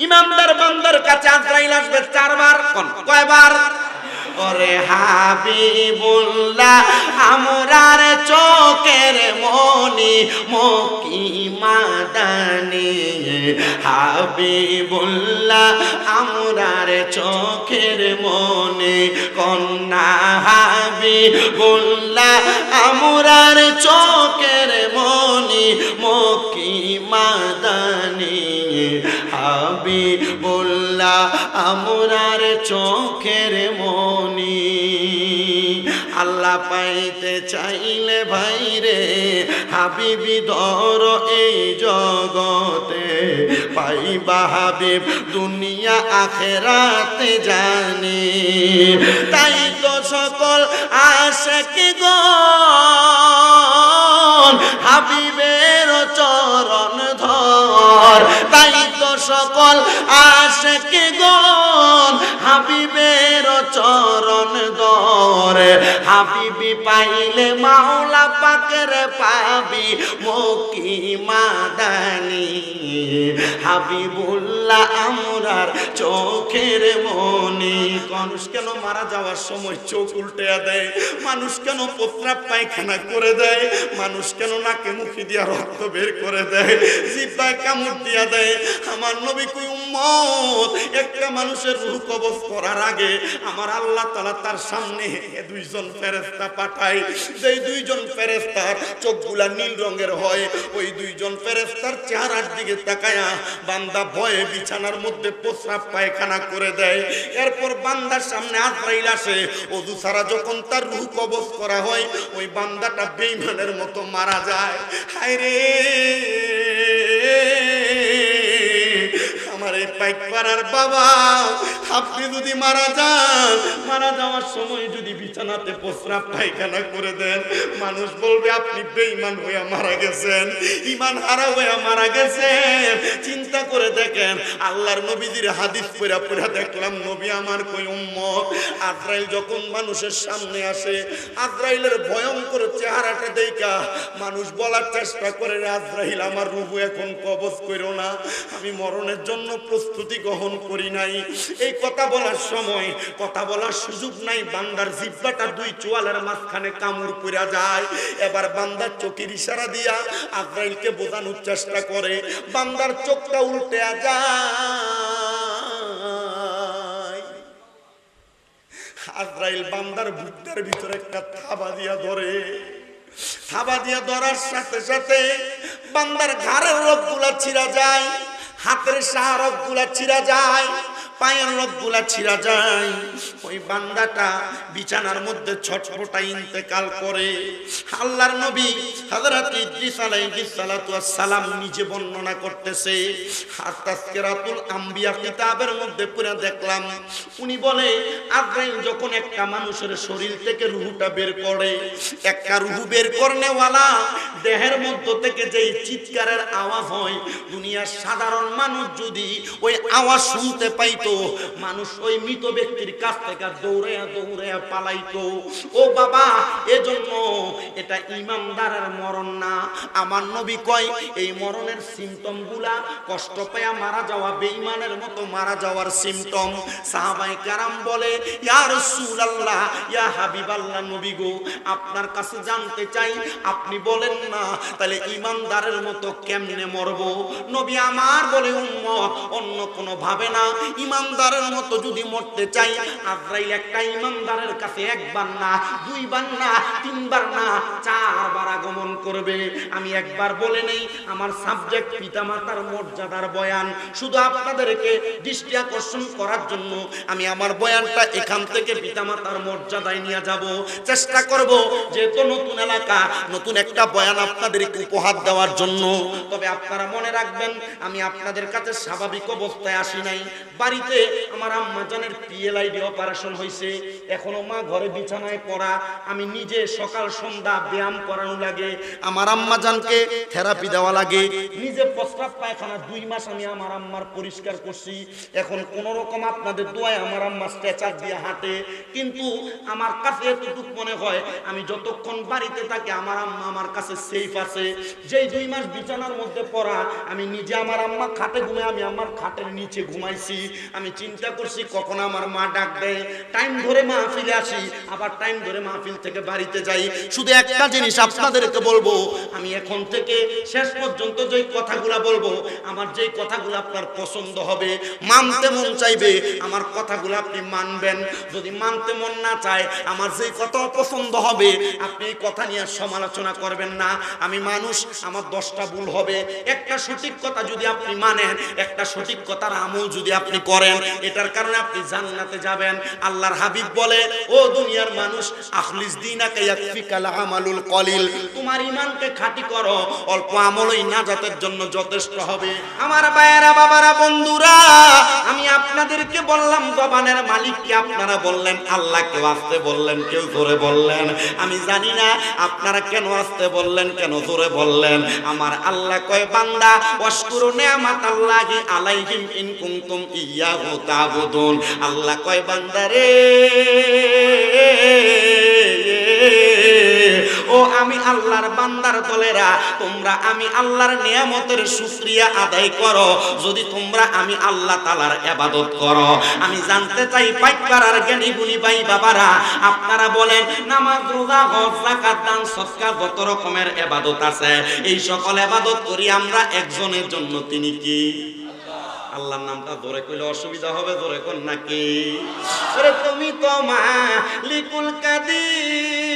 ইমামদার বান্দার কাছে আজরাইল আসবে চারবার। কোন? কয়বার? ওরে হাবিবুল্লাহ, আমরার চোখের মনি মকি মাদানি হাবিবুল্লাহ, আমরার চোখের মনি কন্যা হাবিবুল্লাহ, আমরার চোখের মনি মকি হাবিবুল্লাহ আমরার চোখের মনি। আল্লাহ পাইতে চাইলে ভাই রে হাবিবি ধর এই জগতে। পাইবা হাবিব দুনিয়া আখেরাতে জানি। তাই তো সকল আশেক গণ সকল আশেক গণ হাবিবের চরণ হাবিবি পাইলে মাওলা পাকের পাবি, মকি মাদানি। হাবিবুল্লাহ আমরার চোখের মনি। মানুষ কেন মারা যাওয়ার সময় চোখ উল্টে দেয়? মানুষ কেন প্রস্রাব পায়খানা করে দেয়? মানুষ কেন নাকে মুখে দিয়া রক্ত বের করে দেয়? জিব্বায় কামড় দিয়া দেয়। আমার নবী কুই, উম্মত, একটা মানুষের রূহ করার আগে আমার আল্লাহ তালা তার সামনে দুইজন ফেরেশতা পাঠায়। যেই দুইজন ফেরেশতার চোখগুলা নীল রঙের হয়, ওই দুইজন ফেরেশতার চেহারার দিকে তাকায়া বান্দা ভয়ে বিছানার মধ্যে প্রস্রাব পায়খানা করে দেয়। এরপর বান্দার সামনে আজরাইল আসে। অজু ছাড়া যখন তার রূহ কবজ করা হয়, ওই বান্দাটা বেঈমানের মতো মারা যায়। হায় রে মানুষ বলবে, আপনি বেঈমান হইয়া মারা গেছেন ইমান হারা হইয়া মারা গেছেন। চিন্তা করে দেখেন, আল্লাহর নবীজির হাদিস পড়া পড়া দেখলাম, নবী আমার কই উম্মত? আজরাইল যখন মানুষের সামনে আসে, আজরাইলের ভয়ঙ্কর চেহারাটা দেখা মানুষ বলার চেষ্টা করে, "রে আজরাইল, আমার রূহ এখন কবজ করো না। আমি মরণের জন্য প্রস্তুতি গ্রহণ করি নাই। এই কথা বলার সময়, কথা বলার সুযোগ নাই, বান্দার জিব্বাটা দুই চোয়ালের মাঝখানে কামড় পড়া যায়। এবার বান্দার চোখের ইশারা দিয়া আজরাইলকে বোঝানোর চেষ্টা করে, বান্দার চোখটা উল্টে যায়। আজরাইল বান্দার বুকটার ভিতরে একটা থাবা দিয়া ধরে। থাবা দিয়া ধরার সাথে সাথে বান্দার ঘাড়ের রোগগুলা ছিঁড়া যায়। হাতের সাহা গুলা ছিঁড়া যায়। পায়ের রোগগুলা ছিঁড়া যায়। ওই বান্দাটা বিছানার মধ্যে ছটফটা ইন্তেকাল করে। আল্লাহর নবী হযরত ইদ্রিস আলাইহিস সালাতু সালাম নিজে বর্ণনা করতেছে, আর তাজকিরাতুল আম্বিয়া কিতাবের মধ্যে পুরো দেখলাম, উনি বলে, আজরাইল যখন একটা মানুষের শরীর থেকে রুহুটা বের করে, একটা রুহু বের করনেওয়ালা, দেহের মধ্য থেকে যেই চিৎকারের আওয়াজ হয়, দুনিয়ার সাধারণ মানুষ যদি ওই আওয়াজ শুনতে পাইতো মানুষ ওই মৃত ব্যক্তির কাছ থেকে দৌড়ে দৌড়ে পালাইতো। ও বাবা, এজন্য এটা ইমামদারের মরণ না। আমার নবী কয়, এই মরণের সিমটমগুলা কষ্ট পায়া মারা যাওয়া বেঈমানের মতো মারা যাওয়ার সিমটম সাহাবাই কারাম বলে, ইয়া রাসূলুল্লাহ, ইয়া হাবিবাল্লাহ নবী গো, আপনার কাছে জানতে চাই, আপনি বলেন না, তাহলে ইমানদারের মতো কেমনে মরবো? নবী আমার বলে, উম্মত, অন্য কোনো ভাবে না ইমানদারের মতো যদি মরতে চাই, আজরাইল একটা ইমানদারের কাছে একবার না, দুইবার না, তিনবার না, চারবার আগমন করবে। আমি একবার বলে নেই, আমার সাবজেক্ট পিতামাতার মর্যাদার বয়ান। শুধু আপনাদেরকে দৃষ্টি আকর্ষণ করার জন্য আমি আমার বয়ানটা এখান থেকে পিতামাতার মর্যাদায় নিয়ে যাব। চেষ্টা করব যেহেতু নতুন এলাকা, নতুন একটা বয়ান আপনাদেরকে উপহার দেওয়ার জন্য। তবে আপনারা মনে রাখবেন, আমি আপনাদের কাছে স্বাভাবিক অবস্থায় আসি নাই। বাড়িতে বাড়িতে আমার আম্মা জানের পিএলআইডি অপারেশন হয়েছে এখনও মা ঘরে বিছানায় পড়া। আমি নিজে সকাল সন্ধ্যা ব্যায়াম করানো লাগে। আমার আম্মা জানকে থেরাপি দেওয়া লাগে। নিজে প্রস্রাব পায়খানা দুই মাস আমি আমার আম্মার পরিষ্কার করছি। এখন কোন রকম আপনাদের দোয়ায় আমার আম্মা স্ট্রেচার দিয়ে হাঁটে। কিন্তু আমার কাছে এতটুকু মনে হয়, আমি যতক্ষণ বাড়িতে থাকি আমার আম্মা আমার কাছে সেফ আছে। যেই দুই মাস বিছানার মধ্যে পড়া, আমি নিজে আমার আম্মা খাটে ঘুমে, আমি আমার খাটের নিচে ঘুমাইছি। আমি চিন্তা করছি কখন আমার মা ডাক দেয়। টাইম ধরে মাহফিলে আসি, আবার টাইম ধরে মাহফিল থেকে বাড়িতে যাই। শুধু একটা জিনিস আপনাদেরকে বলব, আমি এখন থেকে শেষ পর্যন্ত যেই কথাগুলা বলব, আমার যেই কথাগুলো আপনার পছন্দ হবে, মানতে মন চাইবে, আমার কথাগুলো আপনি মানবেন। যদি মানতে মন না চায়, আমার যেই কথা পছন্দ হবে, আপনি এই কথা নিয়ে সমালোচনা করবেন না। আমি মানুষ, আমার দশটা ভুল হবে। একটা সঠিক কথা যদি আপনি মানেন, একটা সঠিক কথার আমল যদি আপনি করেন এটার কারণে আপনি জান্নাতে যাবেন। আল্লাহর হাবিব বলে, ও দুনিয়ার মানুষ, আখলিস দিনাকে ইয়াকফিকাল আমালুল কলিল, তোমার ইমানকে খাঁটি করো, অল্প আমলই নাজাতের জন্য যথেষ্ট হবে। আমার বায়েরা বাবারা, বন্ধুরা, আমি আপনাদেরকে বললাম, জবানের মালিককে আপনারা বললেন, আল্লাহ কেউ আসতে বললেন, কেউ জোরে বললেন। আমি জানি না আপনারা কেন আসতে বললেন, কেন জোরে বললেন। আমার আল্লাহ কয়, বান্দা অস্কুরু নেয়ামাত আল্লাহি আলাইহিম ইন কুনতুম ইয়াহু তাবুদুন আল্লাহ কয়, বান্দা রে। ও, আমি আল্লাহর বান্দার দলেরা, তোমরা আমি আল্লাহর নিয়ামতের শুকরিয়া আদায় করো। যদি তোমরা আমি আল্লাহ তালার এবাদত করো। আমি জানতে চাই, পাইকার জ্ঞানী গুণী ভাই বাবারা, আপনারা বলেন, নামাজ, রোজা, হজ জাকাত দান সৎকার যত রকমের এবাদত আছে। এই সকল এবাদত করি আমরা, একজনের জন্য তিনি কি? আল্লাহর নামটা ধরে কইলে অসুবিধা হবে ধরে কোন নাকি? তুমি তো মা লিকুল কাদির।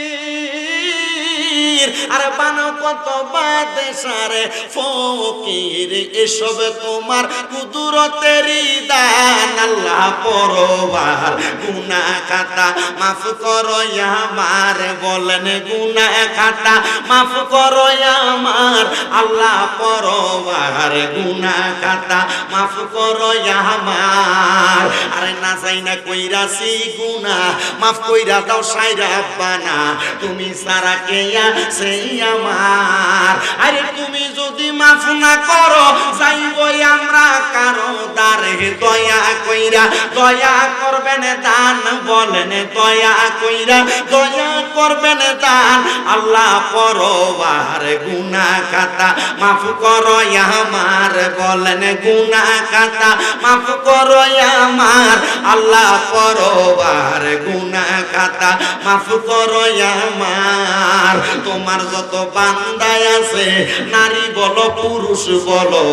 আর বানো কত বাদেশারে ফকির, এসব তোমার কুদরতেরই দান আল্লাহ পরবার গুনা খাতা মাফ করো আমার। বলেন গুনা খাতা মাফ করো আমার। আল্লাহ পরবার গুনা খাতা মাফ করো আমার। আরে না যাই না কইরাছি গুনা মাফ কইরা দাও সাইরা বানা তুমি সারা কেয়া সেই আমার। আরে তুমি যদি মাফ না করো যাইবই আমরা কারও দারে দয়া কইরা, দয়া করবেন দান, বলেন দয়া কইরা, দয়া করবেন দান। আল্লাহ পরবার গুনা খাতা মাফ করো আমার, বলেন গুনা খাতা মাফ করো আমার। আল্লাহ পরবার গুনা খাতা মাফ করো আমার। তোমার যত বান্দায় আছে, নারী বলো, পুরুষ বলো,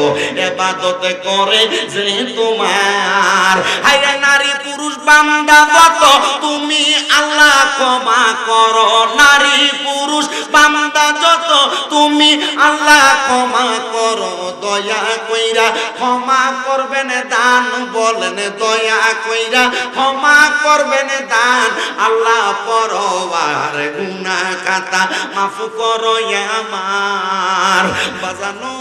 এবাদতে করে যে তোমার। হাইরে নারী, পুরুষ, বান্দা যত তুমি আল্লাহ ক্ষমা করো। নারী, পুরুষ, বান্দা যত, তুমি আল্লাহ ক্ষমা করো। দয়া কইরা ক্ষমা করবেন দান, বলেন দয়া কইরা ক্ষমা করবেন দান। আল্লাহ পরবার গুনা কাতা মাফ করো আমার। বাজানো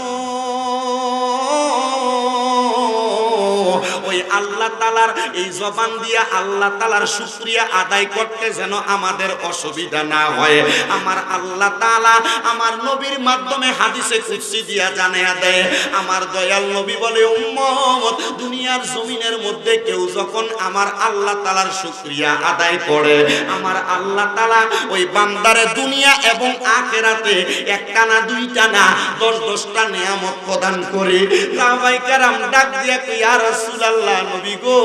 আল্লাহ তালার এই জবান দিয়া আল্লাহ তালার শুক্রিয়া আদায় করতে যেন আমাদের অসুবিধা না হয়। আমার আল্লাহ তালা আমার নবীর মাধ্যমে হাদিসে কুৎসি দিয়া জানিয়া দেয়, আমার দয়াল নবী বলে, উম্মত, দুনিয়ার জমিনের মধ্যে কেউ যখন আমার আল্লাহ তালার শুক্রিয়া আদায় করে, আমার আল্লাহ তালা ওই বান্দারে দুনিয়া এবং আখেরাতে একটা না দুইটা না দশ দশটা নিয়ামত প্রদান করে। সাহাবাই কারাম ডাক দিয়া কই আর রাসূলুল্লাহ নবী গো।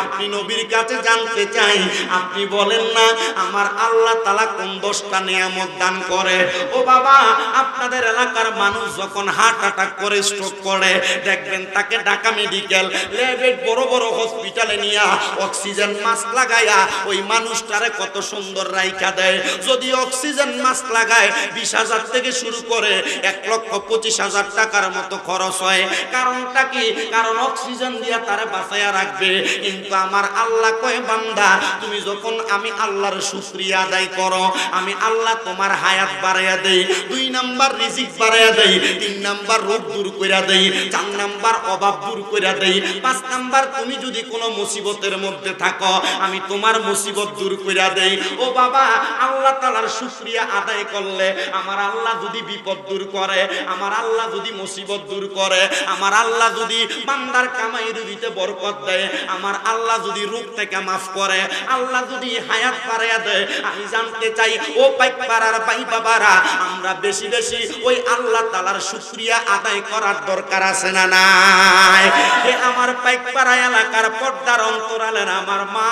আপনি নবীর কাছে জানতে চাই, আপনি বলেন না, আমার আল্লাহ তালা কোন দশটা নিয়ামত দান করে? ও বাবা, আপনাদের এলাকার মানুষ যখন হার্ট অ্যাটাক করে স্ট্রোক করে, দেখবেন তাকে ঢাকা মেডিকেল ল্যাবের বড় বড় হসপিটালে নিয়ে অক্সিজেন মাস্ক লাগাইয়া ওই মানুষটারে কত সুন্দর রাইখা দেয়। যদি অক্সিজেন মাস্ক লাগায়, বিশ হাজার থেকে শুরু করে এক লক্ষ পঁচিশ হাজার টাকার মতো খরচ হয়। কারণটা কি? কারণ অক্সিজেন দিয়া তারে বাঁচাইয়া রাখবে। কিন্তু আমার আল্লাহ কয়, বান্দা, তুমি যখন আমি আল্লাহর শুকরিয়া আদায় করো, আমি আল্লাহ তোমার হায়াত বাড়াইয়া দেই, দুই নাম্বার রিজিক বাড়াইয়া দেই, তিন নাম্বার রোগ দূর কইরা দেই, চার নাম্বার অভাব দূর কইরা দেই, পাঁচ নাম্বার তুমি যদি কোনো মুসিবতের মধ্যে থাকো, আমি তোমার মুসিবত দূর কইরা দেই। ও বাবা, আল্লাহ তাআলার শুকরিয়া আদায় করলে আমার আল্লাহ যদি বিপদ দূর করে, আমার আল্লাহ যদি মুসিবত দূর করে, আমার আল্লাহ যদি বান্দার কামাই রুজিতে বরকত দেয়, আমার আল্লাহ যদি রূপ থেকে মাফ করে, আল্লাহ যদি হায়াত বাড়াইয়া দেয়, আমি জানতে চাই, ও পাইক পাড়ার পাই বাবারা, আমরা বেশি বেশি ওই আল্লাহ তালার শুক্রিয়া আদায় করার দরকার আছে না নাই? এ আমার পাইক পাড়া এলাকার পর্দার অন্তরালের আমার মা।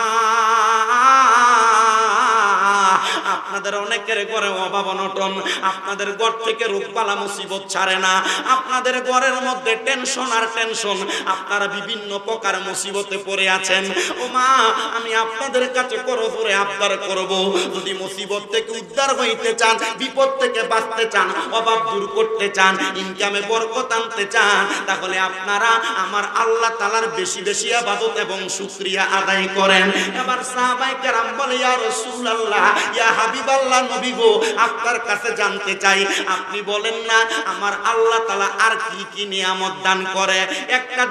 আপনাদের অনেকের ঘরে অভাব অনটন, আপনাদের ঘর থেকে রোগবালা মুসিবত ছাড়ে না, আপনাদের ঘরের মধ্যে টেনশন আর টেনশন, আপনারা বিভিন্ন প্রকার মুসিবতে পড়ে আছেন। ও মা, আমি আপনাদের কাছে করো করে আবদার করব। যদি মুসিবত থেকে উদ্ধার হইতে চান, বিপদ থেকে বাঁচতে চান, অভাব দূর করতে চান, ইনকামে বরকত আনতে চান, তাহলে আপনারা আমার আল্লাহ তালার বেশি বেশি আবাদত এবং শুক্রিয়া আদায় করেন। এবার সাহাবাই কেরাম বলে, ইয়া রাসূলুল্লাহ, ইয়া হাবিবাল্লাহ নবী গো, আপনার কাছে জানতে চাই। আপনি বলেন না, আমার আল্লাহ তাআলা আর কি কি নিয়ামত দান করে? একটা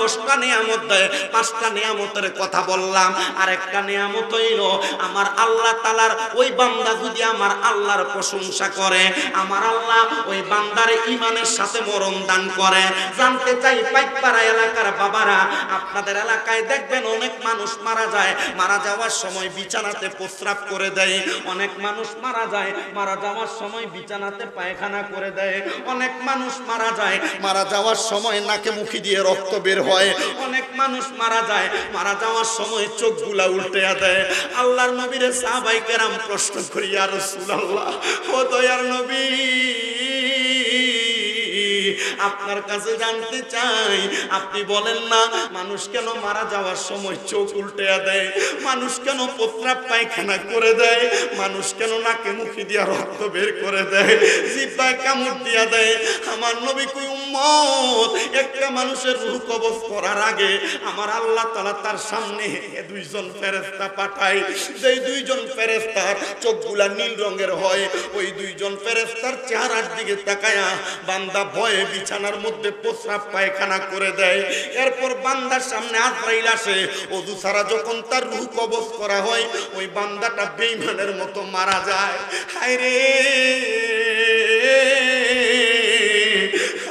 দশটা নিয়ামত দেয়? পাঁচটা নিয়ামতের কথা বললাম। আর একটা নিয়ামত হইল, আমার আল্লাহ তাআলার ওই বান্দা যদি আমার আল্লাহর প্রশংসা করে, আমার আল্লাহ ওই ইমানের সাথে মরণ দান করে। জানতে চাই, পাইকপাড়া এলাকার বাবারা, আপনাদের এলাকায় দেখবেন অনেক মানুষ মারা যায়। মারা যাওয়ার সময় বিছানাতে প্রস্রাব করে দেয়। অনেক মানুষ মারা যায়, মারা যাওয়ার সময় বিছানাতে পায়খানা করে দেয়। অনেক মানুষ মারা যায়, মারা যাওয়ার সময় নাকে মুখি দিয়ে রক্ত বের হয়। অনেক মানুষ মারা যায়, মারা যাওয়ার সময় চোখগুলা উল্টে দেয়। আল্লাহর নবীরে সাহাবাই কেরাম প্রশ্ন করি আর রাসূলুল্লাহ, ও দয়ার নবী আপনার কাছে জানতে চাই। আপনি বলেন না, মানুষ কেন মারা যাওয়ার সময় চোখ উল্টে দেয়? মানুষ কেন প্রস্রাব পায়খানা করে দেয়? মানুষ কেন নাকে মুখে দিয়া রক্ত বের করে দেয়? জিব্বায় কামড় দিয়া দেয়? আমার নবী কই, উম্মত, একটা মানুষের রূহ কবজ করার আগে আমার আল্লাহ তাআলা তার সামনে দুইজন ফেরেশতা পাঠায়। যেই দুইজন ফেরেশতার চোখগুলা নীল রঙের হয়, ওই দুইজন ফেরেশতার চেহারার দিকে তাকায়া বান্দা ভয়ে বিছানার মধ্যে প্রস্রাব পায়খানা করে দেয়। এরপর বান্দার সামনে আজরাইল আসে। অজু ছাড়া যখন তার রূহ কবজ করা হয়, ওই বান্দাটা বেঈমানের মতো মারা যায়। হায় রে!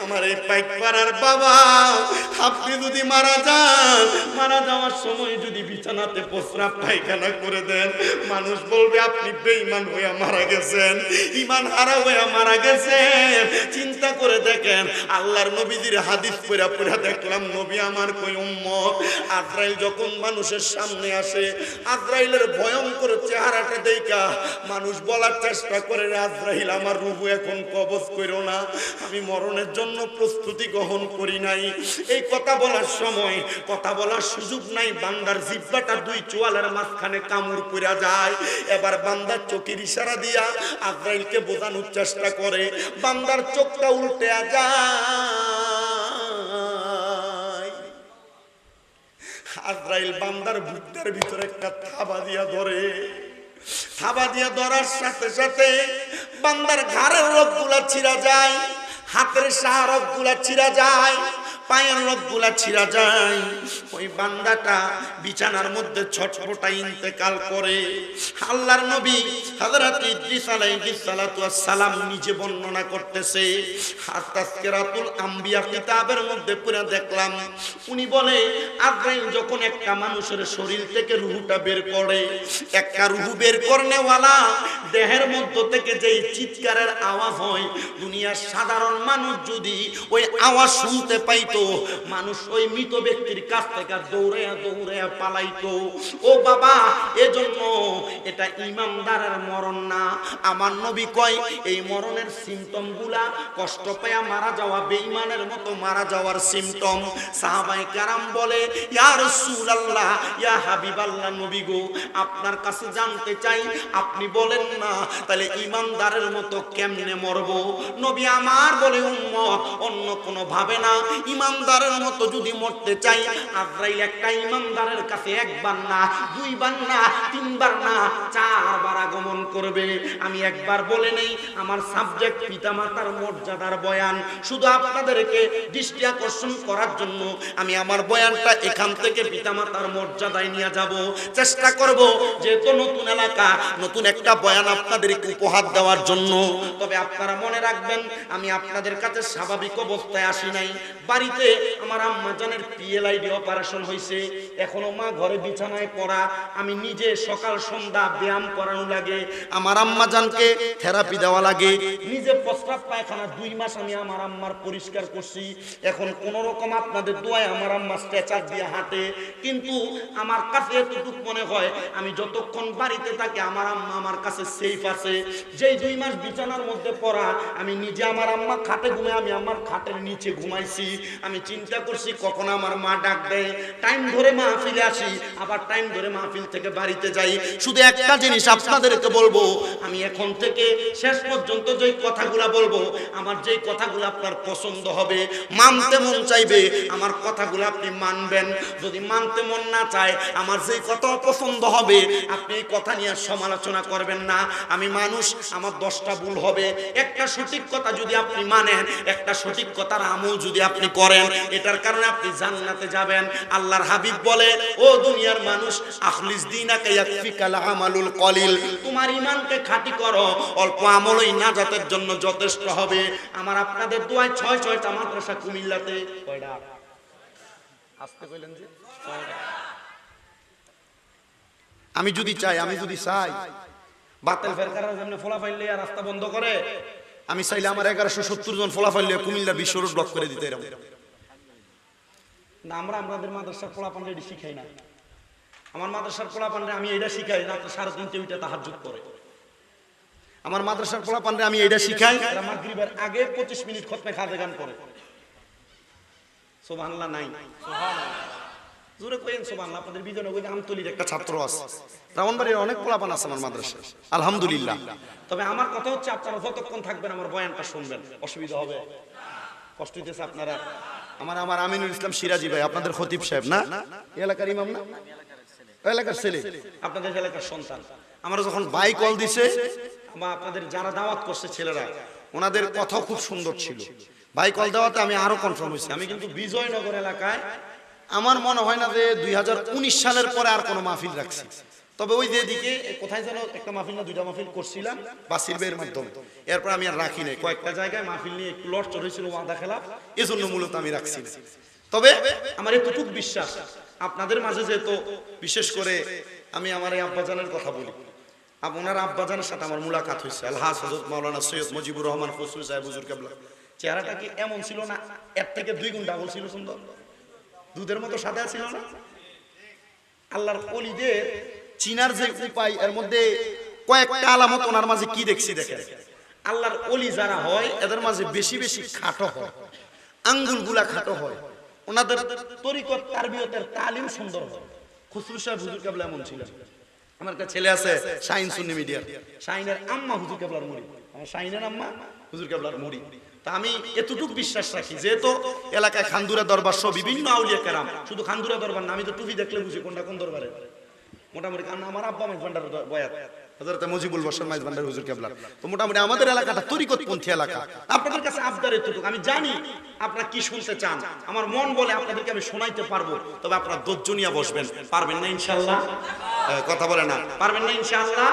আমার এই পাইক পাড়ার বাবা আপনি যদি মারা যান, মারা যাওয়ার সময় যদি বিছানাতে প্রস্রাব পায়খানা করে দেন, মানুষ বলবে, আপনি বেঈমান হইয়া মারা গেছেন ইমান হারা হইয়া মারা গেছেন। চিন্তা করে দেখেন, আল্লাহর নবীজির হাদিস পড়া পড়া দেখলাম, নবী আমার কই উম্মত? আজরাইল যখন মানুষের সামনে আসে, আজরাইলের ভয়ঙ্কর চেহারাটা দেখা মানুষ বলার চেষ্টা করে, "রে আজরাইল, আমার রূহ এখন কবজ করো না, আমি মরণের জন্য প্রস্তুতি গ্রহণ করি নাই। এই কথা বলার সময়, কথা বলার সুযোগ নাই, বান্দার জিব্বাটা দুই চোয়ালের মাঝখানে কামড় কইরা যায়। এবার বান্দার চোখের ইশারা দিয়া আজরাইলকে বোঝানোর চেষ্টা করে, বান্দার চোখটা উল্টে যায়। আজরাইল বান্দার বুকটার ভিতরে একটা থাবা দিয়া ধরে। থাবা দিয়া ধরার সাথে সাথে বান্দার ঘাড়ের রোগগুলা ছিঁড়া যায়, হাতের সাহা রোগগুলা ছিঁড়া যায় পায়ের রোগগুলা ছিঁড়া যায়। ওই বান্দাটা বিছানার মধ্যে ছটফটাই ইন্তেকাল করে। আল্লাহর নবী হযরত ইদ্রিস আলাইহিস সালাতু সালাম নিজে বর্ণনা করতেছে। আর তাসকিরাতুল আম্বিয়া কিতাবের মধ্যে পুরো দেখলাম, উনি বলে, আজরাইল যখন একটা মানুষের শরীর থেকে রুহুটা বের করে, একটা রুহু বের করনেওয়ালা, দেহের মধ্য থেকে যেই চিৎকারের আওয়াজ হয়, দুনিয়ার সাধারণ মানুষ যদি ওই আওয়াজ শুনতে পাইতো মানুষ ওই মৃত ব্যক্তির কাছ থেকে দৌড়াইয়া দৌড়াইয়া পালাইতো। ও বাবা, এজন্য এটা ইমানদারের মরণ না। আমার নবী কয়, এই মরণের সিমটমগুলা কষ্ট পায়া মারা যাওয়া বেঈমানের মতো মারা যাওয়ার সিমটম সাহাবাই কারাম বলে, ইয়া রাসূলুল্লাহ, ইয়া হাবিবাল্লাহ নবী গো, আপনার কাছে জানতে চাই, আপনি বলেন না, তাহলে ইমানদারের মতো কেমনে মরবো? নবী আমার বলে, উম্মত, অন্য কোনো ভাবে না। ইমান ইমানদারের মতো যদি মরতে চাই, আজরাইল একটা ইমানদারের কাছে একবার না, দুইবার না, তিনবার না, চারবার আগমন করবে। আমি একবার বলে নেই, আমার সাবজেক্ট পিতামাতার মর্যাদার বয়ান। শুধু আপনাদেরকে দৃষ্টি আকর্ষণ করার জন্য আমি আমার বয়ানটা এখান থেকে পিতামাতার মর্যাদায় নিয়ে যাব। চেষ্টা করব যেহেতু নতুন এলাকা, নতুন একটা বয়ান আপনাদেরকে উপহার দেওয়ার জন্য। তবে আপনারা মনে রাখবেন, আমি আপনাদের কাছে স্বাভাবিক অবস্থায় আসি নাই। বাড়িতে আমার আম্মা জানের পিএলআইডি অপারেশন হয়েছে এখনও মা ঘরে বিছানায় পড়া। আমি নিজে সকাল সন্ধ্যা ব্যায়াম করানো লাগে। আমার আম্মা জানকে থেরাপি দেওয়া লাগে। নিজে প্রস্রাব পায়খানা দুই মাস আমি আমার আম্মার পরিষ্কার করছি। এখন কোন রকম আপনাদের দোয়ায় আমার আম্মা স্ট্রেচার দিয়ে হাঁটে। কিন্তু আমার কাছে এতটুকু মনে হয়, আমি যতক্ষণ বাড়িতে থাকি আমার আম্মা আমার কাছে সেফ আছে। যেই দুই মাস বিছানার মধ্যে পড়া, আমি নিজে আমার আম্মা খাটে ঘুমে আমি আমার খাটের নিচে ঘুমাইছি। আমি চিন্তা করছি কখন আমার মা ডাক দেয়। টাইম ধরে মাহফিলে আসি, আবার টাইম ধরে মাহফিল থেকে বাড়িতে যাই। শুধু একটা জিনিস আপনাদেরকে বলব, আমি এখন থেকে শেষ পর্যন্ত যেই কথাগুলা বলব, আমার যেই কথাগুলো আপনার পছন্দ হবে, মানতে মন চাইবে, আমার কথাগুলো আপনি মানবেন। যদি মানতে মন না চায়, আমার যেই কথা পছন্দ হবে, আপনি এই কথা নিয়ে সমালোচনা করবেন না। আমি মানুষ, আমার দশটা ভুল হবে। একটা সঠিক কথা যদি আপনি মানেন, একটা সঠিক কথার আমল যদি আপনি করেন এটার কারণে আপনি জান্নাতে যাবেন। আল্লাহর হাবিব বলে, ও দুনিয়ার মানুষ, আখলিস দিনাকে ইয়াকফিকাল আমালুল কলিল। তোমার ইমানকে খাঁটি করো। অল্প আমলই নাজাতের জন্য যথেষ্ট হবে। আমার আপনাদের দোয়ায় ছয় ছয়টা মাদ্রাসা কুমিল্লাতে। কয়টা? আসতে কইলেন যে আমি যদি চাই, আমি যদি চাই। বাতিল ফেরকারা যেমন ফোলা ফাইলে আর রাস্তা বন্ধ করে। আমি চাইলে আমার এগারোশো সত্তর জন ফোলা ফাইলে কুমিল্লা বিশ্ব রোড ব্লক করে দিতে এরকম। না, আমরা আমাদের মাদ্রাসার পোলা পান্ডে এটি শিখাই না। আমার মাদ্রাসার পোলা পান্ডে আমি এটা শিখাই না সাড়ে তিনটে উইটা তাহার যুগ করে। আমার মাদ্রাসার পোলা পান্ডে আমি এটা শিখাই মাগরিবের আগে পঁচিশ মিনিট খতমে খাদে গান করে। সোভানলা নাই। জোরে কইেন সোভানলা আপনাদের বিজনে কই আমতলির একটা ছাত্র আছে। রামনবাড়ির অনেক পোলাপান আছে আমার মাদ্রাসায়। আলহামদুলিল্লাহ। তবে আমার কথা হচ্ছে, আপনারা যতক্ষণ থাকবেন, আমার বয়ানটা শুনবেন। অসুবিধা হবে। কষ্ট হইতেছে আপনারা। আমার আমার আমিনুল ইসলাম সিরাজি ভাই, আপনাদের খতিব সাহেব, না? এলাকার ইমাম না? এলাকার ছেলে। আপনাদের এলাকার সন্তান। আমরা যখন ভাই কল দিছে, বা আপনাদের যারা দাওয়াত করছে ছেলেরা, ওনাদের কথাও খুব সুন্দর ছিল। ভাই কল দেওয়াতে আমি আরও কনফার্ম হয়েছি। আমি কিন্তু বিজয়নগর এলাকায়, আমার মনে হয় না যে দুই হাজার উনিশ সালের পরে আর কোনো মাহফিল রাখছি। তবে ওই যে দিকে কোথায় যেন একটা মাহফিল না, দুইটা মাহফিল করছিলাম বা সিলবের মাধ্যমে। এরপর আমি আর রাখি নাই। কয়েকটা জায়গায় মাহফিল নিয়ে একটু লড় চড়েছিল ওয়াদা খেলা এজন্য মূলত আমি রাখছি। তবে আমার এতটুকু বিশ্বাস, আপনাদের মাঝে যেহেতু বিশেষ করে আমি আমার এই আব্বাজানের কথা বলি আপনার আব্বাজানের সাথে আমার মুলাকাত হয়েছে, আলহাজ হজরত মাওলানা সৈয়দ মুজিবুর রহমান ফসরুল সাহেব হুজুর কেবলা। চেহারাটা কি এমন ছিল না? এর থেকে দুই গুণ ডাবল ছিল সুন্দর। দুধের মতো সাদা ছিল না? আল্লাহর অলিদের চিনার যে উপায়, এর মধ্যে কয়েকটা আলামত ওনার মাঝে কি দেখছি দেখেন? আল্লাহর অলি যারা হয়, এদের মাঝে বেশি বেশি খাটো হয় আঙ্গুলগুলা খাটো হয়, ওনাদের তরিকত, তারবিয়তের তালিম সুন্দর খুসরু সাহেব হুজুর কেবলা এমন ছিলেন। আমার কাছে ছেলে আছে, শাইন সুন্নি মিডিয়া শাইনের আম্মা হুজুর কেবলার মুড়ি। আমার শাইনের আম্মা হুজুর কেবলার মুড়ি। তা আমি এতটুকু বিশ্বাস রাখি, যেহেতু এলাকায় খান্দুরা দরবার সহ বিভিন্ন আউলিয়া কেরাম, শুধু খান্দুরা দরবার না, আমি তো টুপি দেখলে বুঝি কোনটা কোন দরবারে। মোটামুটি কারণ আমার আব্বা মাইজ ভান্ডার বয়াত। হজরত মুজিবুল বশর মাইজ ভান্ডার হুজুর কেবলা। তো মোটামুটি আমাদের এলাকাটা তরিকত পন্থী এলাকা। আপনাদের কাছে আবদার এতটুকু। আমি জানি আপনারা কি শুনতে চান। আমার মন বলে আপনাদেরকে আমি শোনাইতে পারব তবে আপনারা দজ্জনিয়া বসবেন। পারবেন না ইনশাআল্লাহ? কথা বলে না। পারবেন না ইনশাআল্লাহ?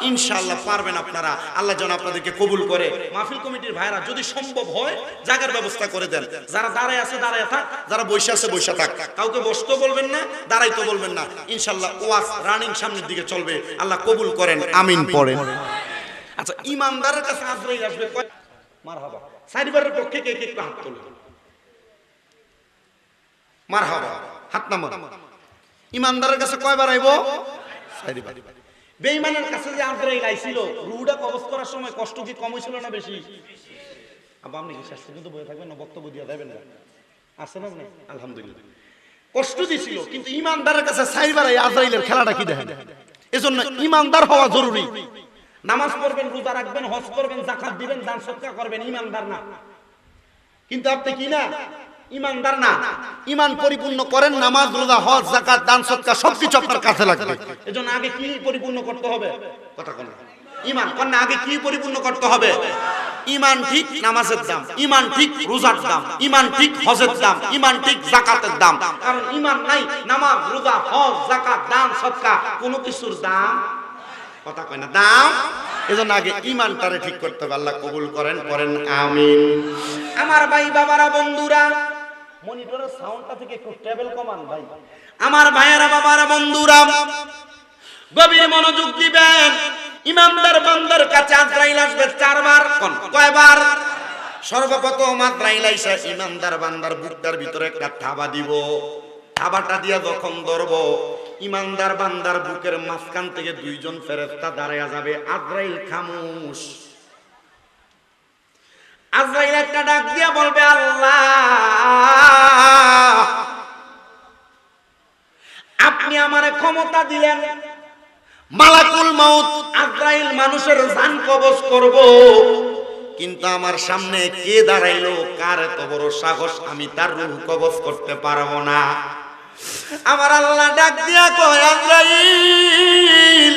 ইনশাআল্লাহ পারবেন আপনারা। আল্লাহ যেন আপনাদেরকে কবুল করে। মাহফিল কমিটির ভাইরা, যদি সম্ভব হয় জায়গার ব্যবস্থা করে দেন। যারা দাঁড়ায় আছে, দাঁড়ায় থাক। যারা বসে আছে, বসে থাক। কাউকে বসতে বলবেন না দাঁড়াইতে বলবেন না। ইনশাআল্লাহ ওয়াজ রানিং সামনের দিকে চলবে। আল্লাহ কবুল করেন, আমিন পড়েন। আচ্ছা ইমানদারের কাছে আজরাইল আসবে মারহাবা। সাইবারের পক্ষে কে কে হাত তোলে মারহাবা। হাত নামান। ইমানদারের কাছে কয়বার আইবো? সাইবার। বেঈমানের কাছে যে আজরাইল আইছিল রুহুটা কবজ করার সময় কষ্ট কি কম হয়েছিল না বেশি? আবার আপনি কি শেষ পর্যন্ত বয়ে থাকবেন না বক্তব্য দিয়ে দেবেন না। আছে না আপনি? আলহামদুলিল্লাহ। কষ্ট দিছিল, কিন্তু ইমানদারের কাছে সাইবার এই আজরাইলের খেলাটা কি দেখেন? এজন্য ইমানদার হওয়া জরুরি। নামাজ পড়বেন, রোজা রাখবেন, হজ করবেন জাকাত দিবেন, দান সৎকার করবেন, ইমানদার না। কিন্তু আপনি কি না? ইমানদার না। ইমান পরিপূর্ণ করেন নামাজ রোজা হজ যাকাত দান সদকা সবকিছু আপনার কাছে লাগবে। এজন্য আগে কি পরিপূর্ণ করতে হবে? কথা কোন ইমান কন্যা আগে কি পরিপূর্ণ করতে হবে? ইমান ঠিক নামাজের দাম ইমান ঠিক রোজার দাম ইমান ঠিক হজের দাম ইমান ঠিক জাকাতের দাম। কারণ ইমান নাই নামাজ রোজা হজ জাকাত দান সদকা কোনো কিছুর দাম? কথা কয় না দাম? এজন্য আগে ইমানটারে ঠিক করতে হবে। আল্লাহ কবুল করেন করেন আমিন। আমার ভাই বাবারা বন্ধুরা মনিটরের সাউন্ডটা থেকে একটু টেবিল কমান ভাই। আমার ভাইয়েরা, বাবারা বন্ধুরা, গভীর মনোযোগ দিবেন। ইমানদার বান্দার কাছে আজরাইল আসবে চারবার। কয়বার? সর্বপ্রথম আজরাইল আইসা ইমানদার বান্দার বুকটার ভিতরে একটা থাবা দিব। থাবাটা দিয়া যখন ধরব ইমানদার বান্দার বুকের মাঝখান থেকে দুইজন ফেরেস্তা দাঁড়ায়া যাবে। আজরাইল খামুশ। আজরাইল একটা ডাক দিয়া বলবে, আল্লাহ, আপনি আমারে ক্ষমতা দিলেন। মালাকুল মাউত, আজরাইল মানুষের জান কবজ করব। কিন্তু আমার সামনে কে দাঁড়াইলো? কার এত বড় সাহস আমি তার রূহ কবজ করতে পারব না? আমার আল্লাহ ডাক দিয়া কয়, আজরাইল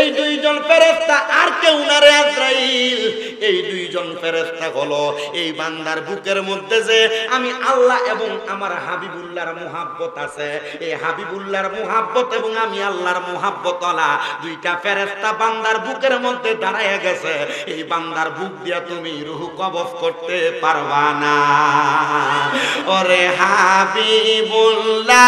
এই দুইজন ফেরেস্তা আর কেউ না রে আজরাইল। এই দুইজন ফেরেস্তা হলো এই বান্দার বুকের মধ্যে যে আমি আল্লাহ এবং আমার হাবিবুল্লাহর মুহাব্বত আছে। এই হাবিবুল্লাহর মুহাব্বত এবং আমি আল্লাহর মুহাব্বত আলা দুইটা ফেরেস্তা বান্দার বুকের মধ্যে দাঁড়ায় গেছে। এই বান্দার বুক দিয়া তুমি রুহ কবজ করতে পারবা না। ওরে হাবিবুল্লাহ,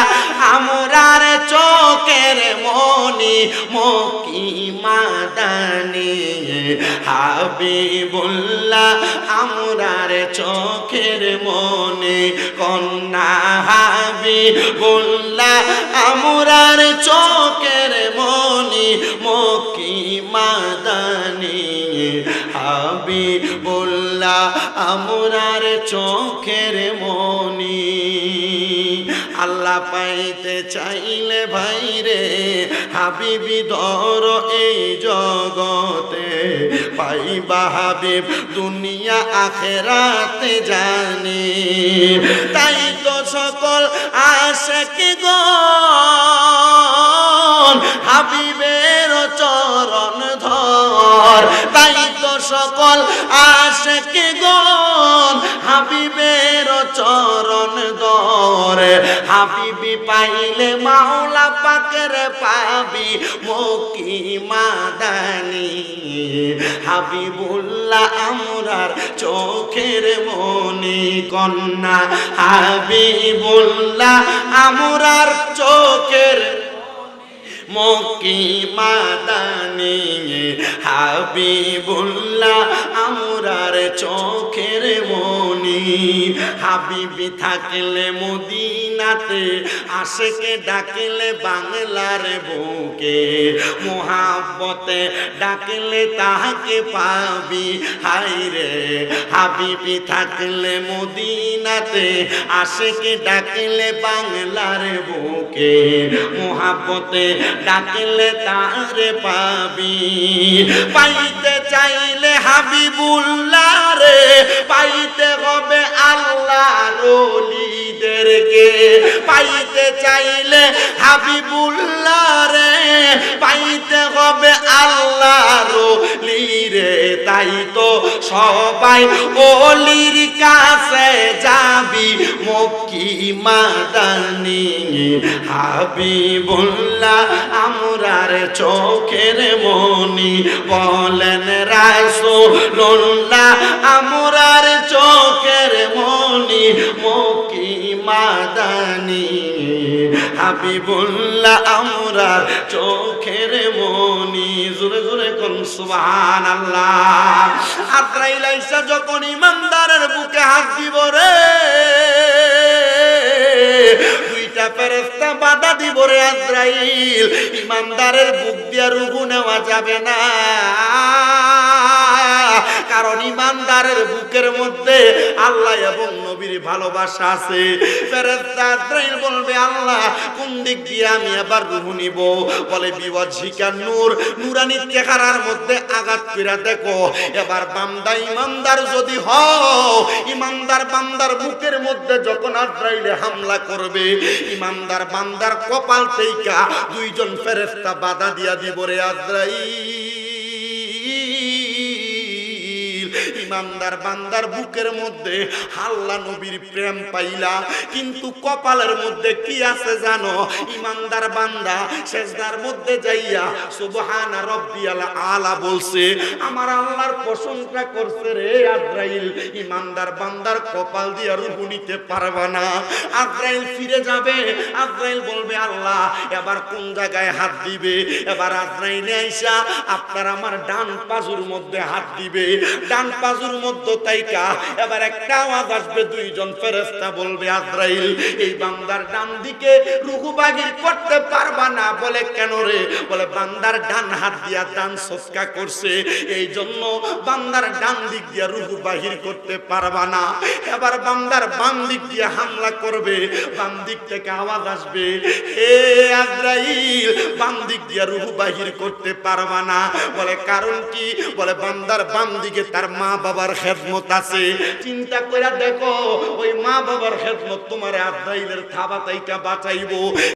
আমরার চোখের মনি মকি মাদানি, হাবিবুল্লাহ, আমরার চোখের মনে কন্যা হাবিবুল্লাহ, আমরার চোখের মনি মকি মাদানি হাবি হাবিবুল্লাহ, আমরার চোখের মনি আল্লাহ পাইতে চাইলে ভাই রে হাবিবি ধর এই জগতে। পাইবা হাবিব দুনিয়া আখেরাতে জানি। তাই তো সকল আশেক গণ, হাবিবের চরণ ধর তাই সকল আশেক গণ, হাবিবের চরণ ধর। হাবিবি পাইলে মাওলা পাকের পাবি মকি মাদানি হাবিবুল্লাহ আমরার চোখের মনি কন্যা। হাবিবুল্লাহ আমরার চোখের মকি মাদানি হাবিবুল্লাহ আমরার চোখের মনি। হাবিবি থাকলে মদিনাতে আশেকে ডাকলে বাংলার বুকে, মোহাব্বতে ডাকলে তাহাকে পাবি। হাই রে হাবিবি থাকলে মদিনাতে আশেকে ডাকিলে বাংলার বুকে, মোহাব্বতে ডাকলে তারে পাবি। পাইতে চাইলে হাবিবুল্লাহ রে পাইতে হবে আল্লাহ রলিদেরকে পাইতে চাইলে হাবিবুল্লাহ রে, পাইতে হবে আল্লাহ রলি রে। তাই তো সবাই অলির কাছে যাবি মক্কি মাদানি। হাবিবুল্লাহ, আমরার চোখের মনি বলেন, রাসূলুল্লাহ, আমরার চোখের মনি মাদানি, হাবিবুল্লাহ আমরার চোখের মনি। জোরে জোরে কোন সুবহানাল্লাহ। আজরাইল আইসা যখন ইমানদারের বুকে হাত দিব রে, দুইটা ফেরেস্তা বাধা দিব রে আজরাইল। ইমানদারের বুক দিয়া রুহু নেওয়া যাবে না। কারণ ইমানদারের বুকের মধ্যে আল্লাহ এবং নবীর ভালোবাসা আছে। বলবে, আল্লাহ, কোন দিক দিয়ে আমি আবার রুহ নিব? বলে বিওয়াজিকা নূর, নুরানি চেহারার মধ্যে আঘাত কইরা দেখো। এবার বান্দা ইমানদার যদি হও, ইমানদার বান্দার বুকের মধ্যে যখন আজরাইলে হামলা করবে, ইমানদার বান্দার কপাল তেইকা দুইজন ফেরেস্তা বাধা দিয়া দিব রে আজরাইল। ইমানদার বান্দার বুকের মধ্যে হাল্লা নবীর প্রেম পাইলা। কিন্তু কপালের মধ্যে কি আছে জানো? ইমানদার বান্দা শেষদার মধ্যে যাইয়া সুবহানা রব্বিয়াল আলা বলছে, আমার আল্লাহর প্রশংসা করছে রে আজরাইল। ইমানদার বান্দার কপাল দিয়া রুহু নিতে পারবা না। আজরাইল ফিরে যাবে। আজরাইল বলবে, আল্লাহ, এবার কোন জায়গায় হাত দিবে? এবার আজরাইলে আইসা আপনার আমার ডান পাজুর মধ্যে হাত দিবে। ডান পাজুর মধ্যে তাইকা, এবার একটা আওয়াজ আসবে, দুইজন ফেরেশতা বলবে, আজরাইল, এই বান্দার ডান দিকে রুহু বাগির করতে পারবা না? বলে, কেন রে? বলে, বান্দার ডান হাত দিয়া ডান সস্কা করছে এই জন্য বান্দার ডান দিক দিয়া রুহু বাহির করতে পারবা না। এবার বান্দার বাম দিক দিয়ে হামলা করবে, বাম দিক থেকে আওয়াজ আসবে, হে আজরাইল, বাম দিক দিয়া রুহু বাহির করতে পারবা না। বলে, কারণ কি? বলে, বান্দার বাম দিকে তার মা বাবার খেদমত আছে। চিন্তা করে দেখো, ওই মা বাবার খেদমত তোমার আজরাইলের থাবা তাইটা বাঁচাইবো।